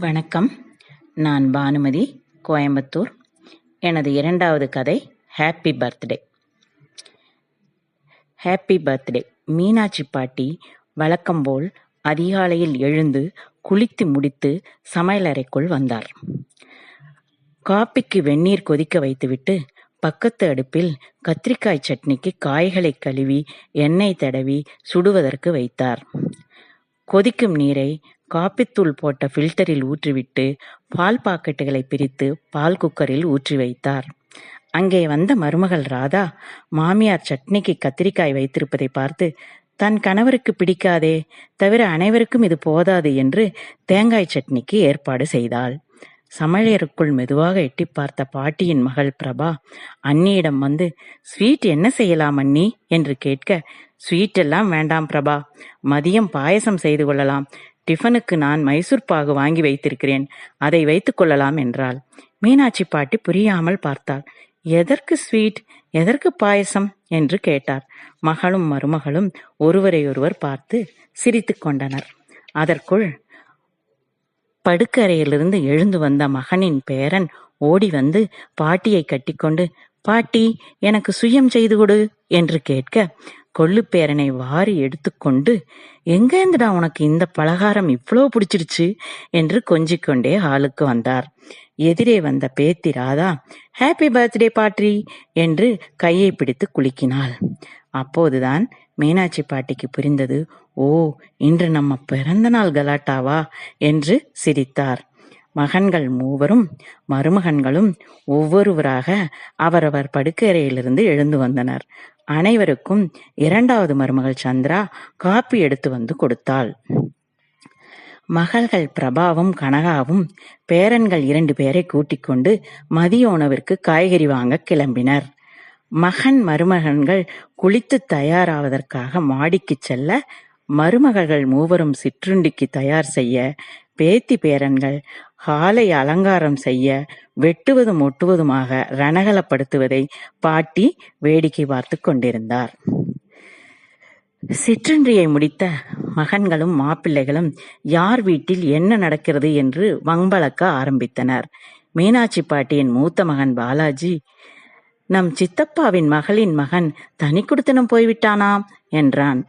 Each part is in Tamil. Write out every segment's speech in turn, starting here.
வணக்கம். நான் பானுமதி கோயம்புத்தூர். எனது இரண்டாவது கதை happy birthday happy birthday Meenakshi பாட்டி வழக்கம்போல் அதிகாலையில் எழுந்து குளித்து முடித்து சமையலறைக்குள் வந்தார். காப்பிக்கு வெந்நீர் கொதிக்க வைத்துவிட்டு பக்கத்து அடுப்பில் கத்திரிக்காய் சட்னிக்கு காய்களை கழுவி எண்ணெய் தடவி சுடுவதற்கு வைத்தார். கொதிக்கும் நீரை காப்பித்தூள் போட்ட ஃபில்டரில் ஊற்றிவிட்டு பால் பாக்கெட்டுகளை பிரித்து பால் குக்கரில் ஊற்றி வைத்தார். அங்கே வந்த மருமகள் ராதா மாமியார் சட்னிக்கு கத்திரிக்காய் வைத்திருப்பதை பார்த்து தன் கணவருக்கு பிடிக்காதே தவிர அனைவருக்கும் இது போதாது என்று தேங்காய் சட்னிக்கு ஏற்பாடு செய்தாள். சமையலருக்குள் மெதுவாக எட்டி பார்த்த பாட்டியின் மகள் பிரபா அண்ணியிடம் வந்து ஸ்வீட் என்ன செய்யலாம் அண்ணி? என்று கேட்க ஸ்வீட் எல்லாம் வேண்டாம் பிரபா மதியம் பாயசம் செய்து கொள்ளலாம் டிஃபனுக்கு நான் மைசூர் பாகு வாங்கி வைத்திருக்கிறேன். அதை வைத்துக் கொள்ளலாம் என்றாள். மீனாட்சி பாட்டி புரியாமல் பார்த்தாள். எதற்கு ஸ்வீட்? எதற்கு பாயசம்? என்று கேட்டார். மகளும் மருமகளும் ஒருவரையொருவர் பார்த்து சிரித்துக் கொண்டனர். அதற்குள் படுக்கரையிலிருந்து எழுந்து வந்த மகனின் பேரன் ஓடி வந்து பாட்டியை கட்டிக்கொண்டு பாட்டி எனக்கு சுயம் செய்து கொடு என்று கேட்க கொள்ளுப்பேரனை வாரி எடுத்துக்கொண்டு எங்கேருந்துடா உனக்கு இந்த பலகாரம் இவ்வளோ பிடிச்சிருச்சு என்று கொஞ்சிக்கொண்டே ஹாலுக்கு வந்தார். எதிரே வந்த பேத்தி ராதா ஹாப்பி பர்த்டே பாட்டி என்று கையை பிடித்து குலுக்கினாள். அப்போதுதான் மீனாட்சி பாட்டிக்கு புரிந்தது ஓ இன்று நம்ம பிறந்த நாள் கலாட்டாவா? என்று சிரித்தார். மகன்கள் மூவரும் மருமகன்களும் ஒவ்வொருவராக அவரவர் படுக்கறையிலிருந்து எழுந்து வந்தனர். அனைவருக்கும் இரண்டாவது மருமகள் சந்திரா காப்பி எடுத்து வந்து கொடுத்தாள். மகள்கள் பிரபாவும் கனகாவும் பேரன்கள் இரண்டு பேரை கூட்டிக் கொண்டு மதிய உணவிற்கு காய்கறி வாங்க கிளம்பினர். மகன் மருமகன்கள் குளித்து தயாராவதற்காக மாடிக்கு செல்ல மருமகள்கள் மூவரும் சிற்றுண்டிக்கு தயார் செய்ய பேத்தி பேரன்கள் ஹாலை அலங்காரம் செய்ய வெட்டுவதும் ஒட்டுவதுமாக ரணகலப்படுத்துவதை பாட்டி வேடிக்கை பார்த்து கொண்டிருந்தார். சிற்றன்றியை முடித்த மகன்களும் மாப்பிள்ளைகளும் யார் வீட்டில் என்ன நடக்கிறது என்று வம்பளக்க ஆரம்பித்தனர். மீனாட்சி பாட்டியின் மூத்த மகன் பாலாஜி நம் சித்தப்பாவின் மகளின் மகன் தனி குடுத்தனம் போய்விட்டானாம்? என்றான்.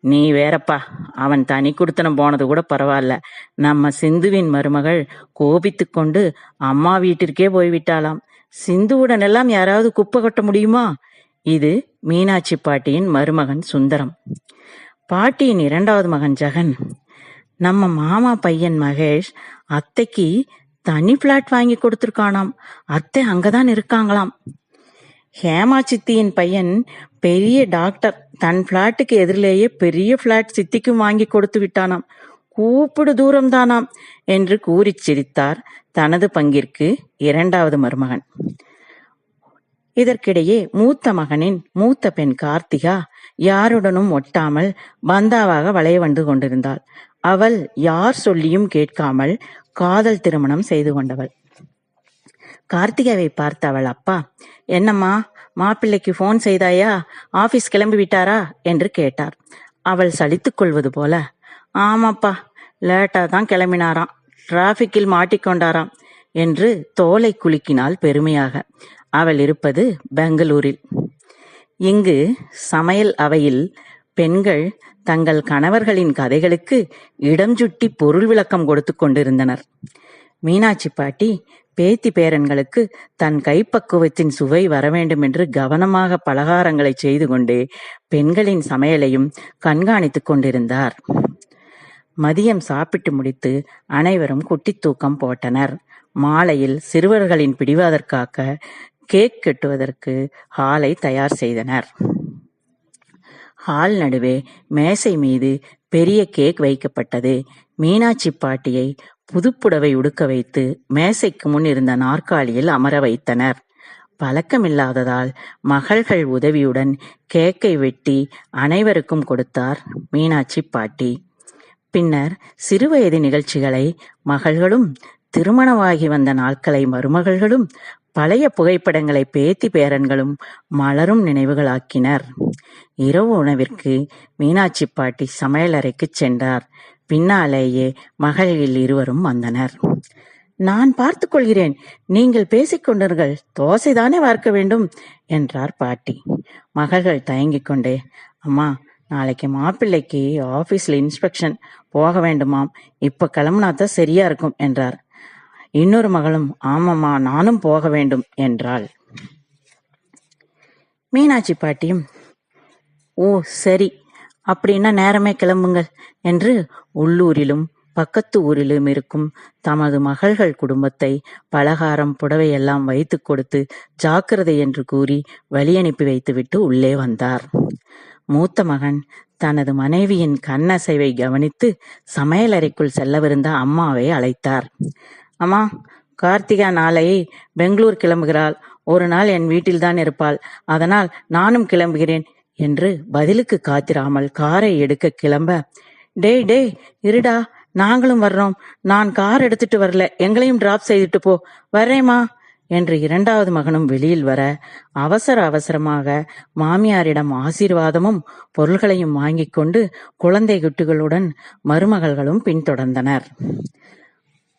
நீ வேறப்பா. அவன் தனி குடுத்தனம் போனது கூட பரவாயில்ல. நம்ம சிந்துவின் மருமகள் கோபித்து கொண்டு அம்மா வீட்டிற்கே போய்விட்டாளாம். சிந்துவுடன் எல்லாம் யாராவது குப்பை கொட்ட முடியுமா? இது மீனாட்சி பாட்டியின் மருமகன் சுந்தரம். பாட்டியின் இரண்டாவது மகன் ஜெகன். நம்ம மாமா பையன் மகேஷ் அத்தைக்கு தனி பிளாட் வாங்கி கொடுத்துருக்கானாம். அத்தை அங்கதான் இருக்காங்களாம். ஹேமா சித்தியின் பையன் பெரிய டாக்டர். தன் பிளாட்டுக்கு எதிரிலேயே பெரிய பிளாட் சித்திக்கும் வாங்கி கொடுத்து விட்டானாம். கூப்பிடு தூரம் தானாம் என்று கூறிச் சிரித்தார் தனது பங்கிற்கு இரண்டாவது மருமகன். இதற்கிடையே மூத்த மகனின் மூத்த பெண் கார்த்திகா யாருடனும் ஒட்டாமல் பந்தாவாக வளைய வந்து கொண்டிருந்தாள். அவள் யார் சொல்லியும் கேட்காமல் காதல் திருமணம் செய்து கொண்டவள். கார்த்திகாவை பார்த்த அவள் அப்பா என்னம்மா மாப்பிள்ளைக்கு போன் செய்தாயா? ஆபீஸ் கிளம்பி விட்டாரா என்று கேட்டார். அவள் சலித்துக் கொள்வது போல ஆமாப்பா லேட்டா தான் கிளம்பினாராம். டிராபிக்கில் மாட்டிக்கொண்டாராம் என்று தோலை குலுக்கினாள் பெருமையாக. அவள் இருப்பது பெங்களூரில். இங்கு சமையல் அவையில் பெண்கள் தங்கள் கணவர்களின் கதைகளுக்கு இடம் சுட்டி பொருள் விளக்கம் கொடுத்து கொண்டிருந்தனர். மீனாட்சி பாட்டி பேத்தி பேரன்களுக்கு தன் கைப்பக்குவத்தின் சுவை வர வேண்டும் என்று கவனமாக பலகாரங்களை செய்து கொண்டே பெண்களின் சமையலையும் கண்காணித்துக் கொண்டிருந்தார். மதியம் சாப்பிட்டு முடித்து அனைவரும் குட்டி தூக்கம் போட்டனர். மாலையில் சிறுவர்களின் பிடிவாதற்காக கேக் கெட்டுவதற்கு ஹாலை தயார் செய்தனர். ஹால் நடுவே மேசை மீது பெரிய கேக் வைக்கப்பட்டது. மீனாட்சி பாட்டியை புதுப்புடவை உடுக்க வைத்து மேசைக்கு முன் இருந்த நாற்காலியில் அமர வைத்தனர். பழக்கமில்லாததால் மகள்கள் உதவியுடன் கேக்கை வெட்டி அனைவருக்கும் கொடுத்தார் மீனாட்சி பாட்டி. பின்னர் சிறுவயது நிகழ்ச்சிகளை மகள்களும் திருமணமாகி வந்த நாட்களை மருமகள்களும் பழைய புகைப்படங்களை பேத்தி பேரன்களும் மலரும் நினைவுகளாக்கினர். இரவு உணவிற்கு மீனாட்சி பாட்டி சமையலறைக்குச் சென்றார். பின்னாலேயே மகளில் இருவரும் வந்தனர். நான் பார்த்து கொள்கிறேன். நீங்கள் பேசிக்கொண்டீர்கள் தோசைதானே வார்க்க வேண்டும்? என்றார் பாட்டி. மகள்கள் தயங்கிக் கொண்டே அம்மா நாளைக்கு மாப்பிள்ளைக்கு ஆபீஸ்ல இன்ஸ்பெக்ஷன். போக வேண்டுமாம். இப்ப கிளம்புனாதான் சரியா இருக்கும் என்றார். இன்னொரு மகளும் ஆமாம்மா நானும் போக வேண்டும் என்றாள். மீனாட்சி பாட்டியும் ஓ சரி. அப்படின்னா நேரமே கிளம்புங்கள் என்று உள்ளூரிலும் பக்கத்து ஊரிலும் இருக்கும் தமது மகள்கள் குடும்பத்தை பலகாரம் புடவையெல்லாம் வைத்து கொடுத்து ஜாக்கிரதை என்று கூறி வழி அனுப்பி வைத்துவிட்டு உள்ளே வந்தார். மூத்த மகன் தனது மனைவியின் கண்ணசைவை கவனித்து சமையலறைக்குள் செல்லவிருந்த அம்மாவை அழைத்தார். அம்மா கார்த்திகா நாளை பெங்களூர் கிளம்புகிறாள். ஒரு நாள் என் வீட்டில்தான் இருப்பாள். அதனால் நானும் கிளம்புகிறேன். என்று பதிலுக்கு காத்திராமல் காரை எடுக்க கிளம்ப டேய் டேய் இருடா நாங்களும் வர்றோம். நான் கார் எடுத்துட்டு வரல. எங்களையும் டிராப் செய்துட்டு போ. வர்றேம்மா. என்று இரண்டாவது மகனும் வெளியில் வர அவசர அவசரமாக மாமியாரிடம் ஆசீர்வாதமும் பொருள்களையும் வாங்கிக் கொண்டு குழந்தை குட்டிகளுடன் மருமகள்களும் பின்தொடர்ந்தனர்.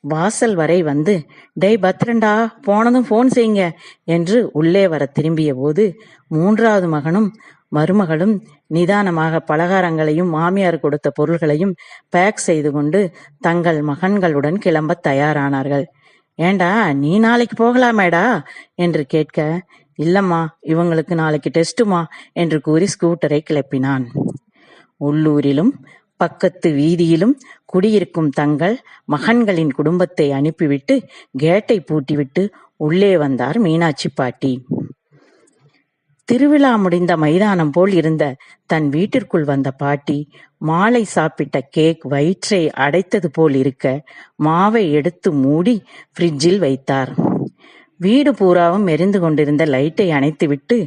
வாசல் வரை வந்து டேய் பத்ரண்டா போனதும் ஃபோன் செய்யுங்க என்று உள்ளே வர திரும்பிய போது மூன்றாவது மகனும் மருமகளும் நிதானமாக பலகாரங்களையும் மாமியார் கொடுத்த பொருள்களையும் பேக் செய்து கொண்டு தங்கள் மகன்களுடன் கிளம்பத் தயாரானார்கள். ஏண்டா நீ நாளைக்கு போகலாமேடா? என்று கேட்க இல்லம்மா இவங்களுக்கு நாளைக்கு டெஸ்ட்டுமா? என்று கூறி ஸ்கூட்டரை கிளப்பினான். உள்ளூரிலும் பக்கத்து வீதியிலும் குடியிருக்கும் தங்கள் மகன்களின் குடும்பத்தை அனுப்பிவிட்டு கேட்டை பூட்டிவிட்டு உள்ளே வந்தார் மீனாட்சி பாட்டி. திருவிழா முடிந்த மைதானம் போல் இருந்த தன் வீட்டிற்குள் வந்த பாட்டி மாலை சாப்பிட்ட கேக் வயிற்றை அடைத்தது போல் இருக்க மாவை எடுத்து மூடி ஃப்ரிட்ஜில் வைத்தார். வீடு பூராவும் எரிந்து கொண்டிருந்த லைட்டை அணைத்துவிட்டு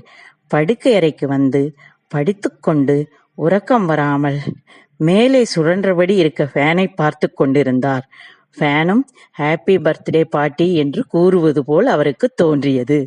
படுக்கை அறைக்கு வந்து படித்துக்கொண்டு உறக்கம் வராமல் மேலே சுழன்றபடி இருக்க ஃபேனை பார்த்து கொண்டிருந்தார். ஃபேனும் ஹாப்பி பர்த்டே பாட்டி என்று கூறுவது போல் அவருக்கு தோன்றியது.